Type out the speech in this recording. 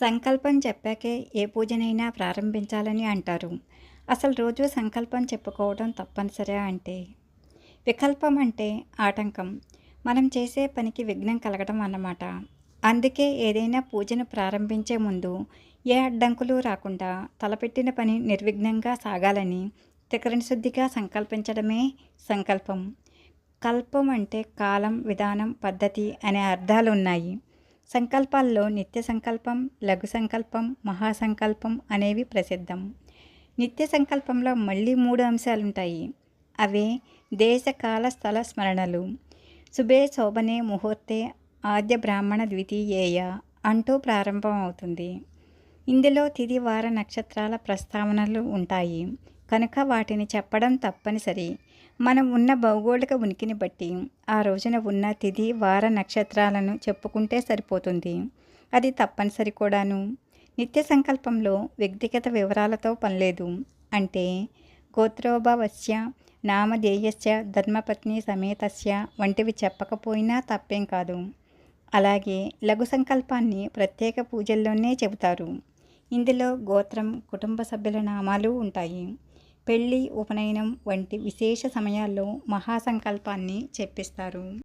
సంకల్పం చెప్పాకే ఏ పూజనైనా ప్రారంభించాలని అంటారు. అసలు రోజు సంకల్పం చెప్పుకోవడం తప్పనిసరి అంటే? వికల్పం అంటే ఆటంకం. మనం చేసే పనికి విఘ్నం కలగడం అన్నమాట. అందుకే ఏదైనా పూజను ప్రారంభించే ముందు ఏ అడ్డంకులు రాకుండా తలపెట్టిన పని నిర్విఘ్నంగా సాగాలని శుద్ధిగా సంకల్పించడమే సంకల్పం. కల్పం అంటే కాలం విధానం పద్ధతి అనే అర్థాలు ఉన్నాయి సంకల్పాల్లో నిత్య సంకల్పం లఘు సంకల్పం మహాసంకల్పం అనేవి ప్రసిద్ధం. నిత్య సంకల్పంలో మళ్ళీ మూడు అంశాలుంటాయి. అవే దేశకాల స్థల స్మరణలు. శుభే శోభనే ముహూర్తే ఆద్య బ్రాహ్మణ ద్వితీయేయ అంటూ ప్రారంభం అవుతుంది ఇందులో తిది వార నక్షత్రాల ప్రస్తావనలు ఉంటాయి. కనుక వాటిని చెప్పడం తప్పనిసరి. మనం ఉన్న భౌగోళిక ఉనికిని బట్టి ఆ రోజున ఉన్న తిథి వార నక్షత్రాలను చెప్పుకుంటే సరిపోతుంది. అది తప్పనిసరి కూడాను. నిత్య సంకల్పంలో వ్యక్తిగత వివరాలతో పనిలేదు. అంటే గోత్రోభావస్య నామధేయస్య ధర్మపత్ని సమేతస్య వంటివి చెప్పకపోయినా తప్పేం కాదు. అలాగే లఘు సంకల్పాన్ని ప్రత్యేక పూజల్లోనే చెబుతారు. ఇందులో గోత్రం కుటుంబ సభ్యుల నామాలు ఉంటాయి. పెళ్ళి ఉపనయనం వంటి విశేష సమయాల్లో మహాసంకల్పాన్ని చెప్పిస్తారు.